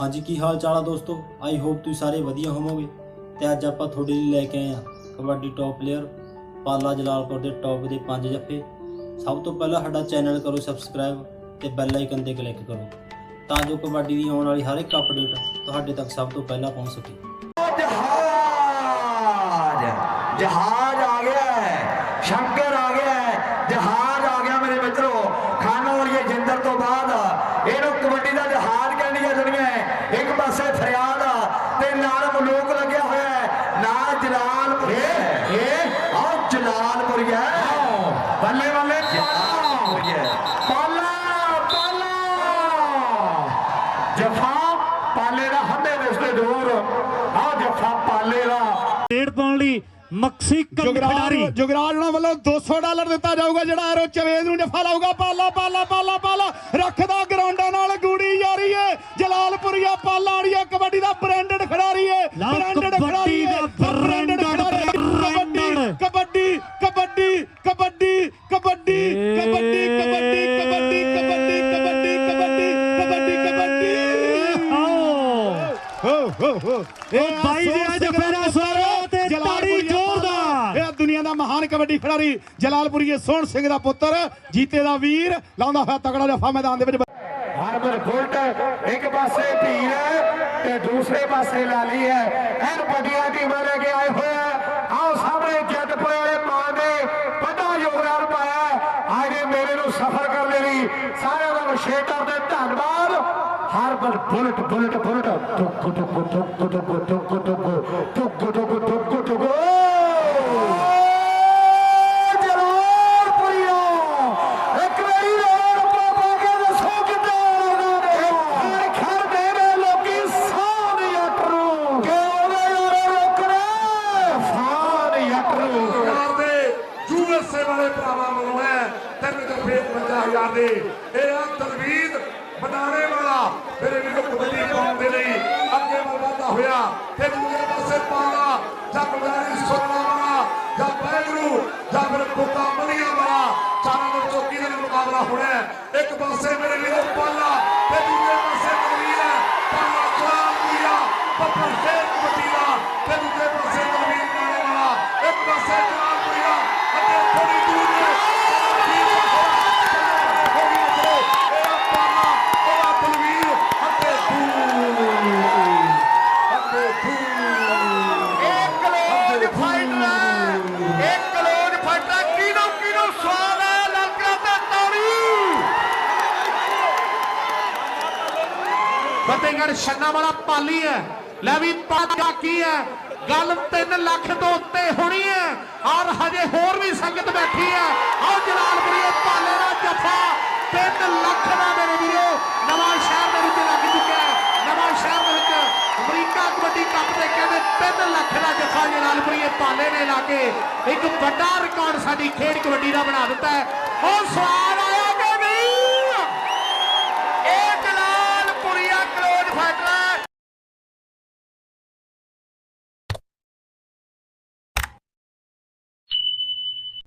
ਹਾਂਜੀ, ਕੀ ਹਾਲ ਚਾਲ ਆ ਦੋਸਤੋ? ਆਈ ਹੋਪ ਤੁਸੀਂ ਸਾਰੇ ਵਧੀਆ ਹੋਵੋਗੇ। ਤੇ ਅੱਜ ਆਪਾਂ ਤੁਹਾਡੇ ਲਈ ਲੈ ਕੇ ਆਏ ਆ ਕਬੱਡੀ ਟੌਪ ਪਲੇਅਰ ਪਾਲਾ ਜਲਾਲਪੁਰ ਦੇ ਟੌਪ ਦੇ ਪੰਜ ਜੱਫੇ। ਸਭ ਤੋਂ ਪਹਿਲਾਂ ਸਾਡਾ ਚੈਨਲ ਕਰੋ ਸਬਸਕ੍ਰਾਈਬ ਤੇ ਬੈਲ ਆਈਕਨ ਤੇ ਕਲਿੱਕ ਕਰੋ ਤਾਂ ਜੋ ਕਬੱਡੀ ਦੀ ਆਉਣ ਵਾਲੀ ਹਰ ਇੱਕ ਅਪਡੇਟ ਤੁਹਾਡੇ ਤੱਕ ਸਭ ਤੋਂ ਪਹਿਲਾਂ ਪਹੁੰਚ ਸਕੇ। ਜਹਾਜ਼! ਜਹਾਜ਼ ਆ ਗਿਆ ਹੈ। ਸ਼ੰਕਰ ਆ ਗਿਆ ਹੈ ਜਹਾਜ਼ ਆ ਗਿਆ ਮੇਰੇ ਮਿੱਤਰੋ ਖਾਨੋ ਵਾਲੀ ਜਿੰਦਰ ਤੋਂ ਬਾਅਦ ਇਹਨੂੰ ਕਬੱਡੀ ਦਾ ਜਹਾਜ਼ ਕਹਿੰਦੀਆਂ ਦੁਨੀਆ ਹੈ। ਇੱਕ ਪਾਸੇ ਫਰਿਆਦ ਆ ਤੇ ਨਾਲ ਮਲੂਕ ਲੱਗਿਆ ਹੋਇਆ ਹੈ ਨਾਲ ਜਲਾਲਪੁਰ ਇਹ ਇਹ ਆਹ ਜਲਾਲਪੁਰ ਹੈ ਬੱਲੇ ਬੱਲੇ ਪਾਲਾ ਪਾਲਾ। ਜਫਾ ਪਾਲੇ ਦਾ ਹੰਦੇ ਰਿਸ਼ਤੇ ਦੂਰ ਆ ਜਫਾ ਪਾਲੇ ਦਾ ਡੇਢ ਪਾਉਣ ਲਈ ਮੈਕਸੀਕਨ ਖਿਡਾਰੀ। ਜੁਗਰਾਜ ਜੁਗਰਾਜ ਉਹਨਾਂ ਵੱਲੋਂ 200 ਡਾਲਰ ਦਿੱਤਾ ਜਾਊਗਾ ਜਿਹੜਾ ਐਰੋ ਚਵੇਜ਼ ਨੂੰ ਜਫਾ ਲਾਊਗਾ। ਪਾਲਾ ਪਾਲਾ ਪਾਲਾ ਪਾਲਾ। ਰੱਖਦਾ ਗਰਾਊਂਡਾਂ ਨਾਲ ਗੂੜੀ ਯਾਰੀ ਏ। ਜਲਾਲਪੁਰੀਆ ਪਾਲਾੜੀਆ ਕਬੱਡੀ ਦਾ ਬ੍ਰਾਂਡਡ ਖਿਡਾਰੀ ਏ। ਬ੍ਰਾਂਡਡ ਹੋ ਹੋ ਹੋ। ਉਹ ਬਾਈ ਜੀ ਅੱਜ ਫੇਰਾ ਸਵਾਰੋ ਤੇ ਤਾੜੀ ਜ਼ੋਰਦਾਰ। ਇਹ ਦੁਨੀਆ ਦਾ ਮਹਾਨ ਕਬੱਡੀ ਖਿਡਾਰੀ ਜਲਾਲਪੁਰੀਏ ਸੋਹਣ ਸਿੰਘ ਦਾ ਪੁੱਤਰ ਜੀਤੇ ਦਾ ਵੀਰ ਲਾਉਂਦਾ ਹੋਇਆ ਤਗੜਾ ਜਫਾ ਮੈਦਾਨ ਦੇ ਵਿੱਚ। ਹਰਮਨ ਬੁਲਟ ਇੱਕ ਪਾਸੇ ਧੀਰ ਹੈ ਤੇ ਦੂਸਰੇ ਪਾਸੇ ਲਾਲੀ ਹੈ। ਐਨ ਵੱਡੀਆਂ ਟੀਮਾਂ ਲੈ ਕੇ ਆਏ ਹੋਏ ਆਓ ਸਾਹਮਣੇ ਜੱਟਪੁਰੇ ਵਾਲੇ ਮਾਂ ਨੇ ਵੱਡਾ ਯੋਗਦਾਨ ਪਾਇਆ। ਹੈ। ਅੱਜ ਦੇ ਮੇਲੇ ਨੂੰ ਸਫਲ ਕਰਨ ਦੇ ਲਈ। ਸਾਰਿਆਂ ਦਾ ਵਿਸ਼ੇਸ਼ ਤੌਰ ਤੇ ਧੰਨਵਾਦ। ਹਰਮਨ ਬੁਲਟ ਬੁਲਟ ਬੁਲਟ ਟੁਕ ਟੁਕ ਟੁਕ ਟੁਕ ਟੁਕ ਟੁਕ ਟੁਕ ਟੁਕ ਟੁਕ ਟੁਕ ਜਲਾਲਪੁਰੀਆ ਇੱਕ ਵਾਰੀ ਰੋਣ ਪਾਪਾ ਕੇ ਦੱਸੋ ਕਿੱਦਾਂ ਉਹਨਾਂ ਨੇ ਖੜ ਦੇ ਨੇ ਲੋਕੀ ਸਾਨ ਯਟਰੂ ਕਿ ਉਹਦੇ ਯਾਰੇ ਰੋਕਣਾ ਸਾਨ ਯਟਰੂ ਸਰਕਾਰ ਦੇ ਯੂਐਸਏ ਵਾਲੇ ਭਰਾਵਾਂ ਵੱਲੋਂ ਹੈ ਤਿੰਨ ਜੱਫੇ 50000 ਦੇ ਇਹ ਆ ਤਲਵੀਦ ਬਣਾਉਣੇ ਵਾਲਾ ਫਿਰ ਇਹਨਾਂ ਨੂੰ ਕੁਦਰਤੀ ਪਾਉਣ ਦੇ ਲਈ ਅੱਗੇ ਵੱਲ ਵਧਦਾ ਹੋਇਆ ਫਿਰ ਦੂਜੇ ਪਾਸੇ ਪਾਉਣਾ ਜਾਂ ਗੁਰਦਾਰੀ ਸੋਨਾ ਬਣਾ ਜਾਂ ਵਾਹਿਗੁਰੂ, ਜਾਂ ਫਿਰ ਪੁੱਤਾਂ ਮਣੀਆਂ ਬਣਾ ਚਾਰਾਂ ਦੇ ਵਿੱਚੋਂ ਕਿਹਦੇ ਨਾਲ ਮੁਕਾਬਲਾ ਹੋਣਾ ਇੱਕ ਪਾਸੇ ਮੇਰੇ ਲਈ ਪਾਲਾ, ਤੇ ਦੂਜੇ ਪਾਸੇ ਮੇਰੇ ਫਤਿਹਗੜ੍ਹ ਛੰਨਾ ਵਾਲਾ ਪਾਲੀ ਹੈ। ਲੈ ਵੀ ਪਾਟਾ ਕੀ ਹੈ? ਗੱਲ 3 ਲੱਖ ਤੋਂ ਉੱਤੇ ਹੋਣੀ ਹੈ। ਔਰ ਹਜੇ ਹੋਰ ਵੀ ਸੰਗਤ ਬੈਠੀ ਹੈ। ਆਓ ਜਲਾਲਪੁਰੀ ਪਾਲੇ ਦਾ ਜੱਫਾ। 3 ਲੱਖ ਦਾ ਮੇਰੇ ਵੀਰੋ, ਨਵਾਂ ਸ਼ਹਿਰ ਦੇ ਵਿੱਚ ਲੱਗ ਚੁੱਕਿਆ ਹੈ। ਨਵਾਂ ਸ਼ਹਿਰ ਦੇ ਵਿੱਚ ਅਮਰੀਕਾ ਕਬੱਡੀ ਕੱਪ ਦੇ ਕਹਿੰਦੇ 3 ਲੱਖ ਦਾ ਜੱਫਾ ਜਲਾਲਪੁਰੀਏ ਪਾਲੇ ਨੇ ਲਾ ਕੇ ਇੱਕ ਵੱਡਾ ਰਿਕਾਰਡ ਸਾਡੀ ਖੇਡ ਕਬੱਡੀ ਦਾ ਬਣਾ ਦਿੱਤਾ ਹੈ। ਉਹ ਸਵਾਲ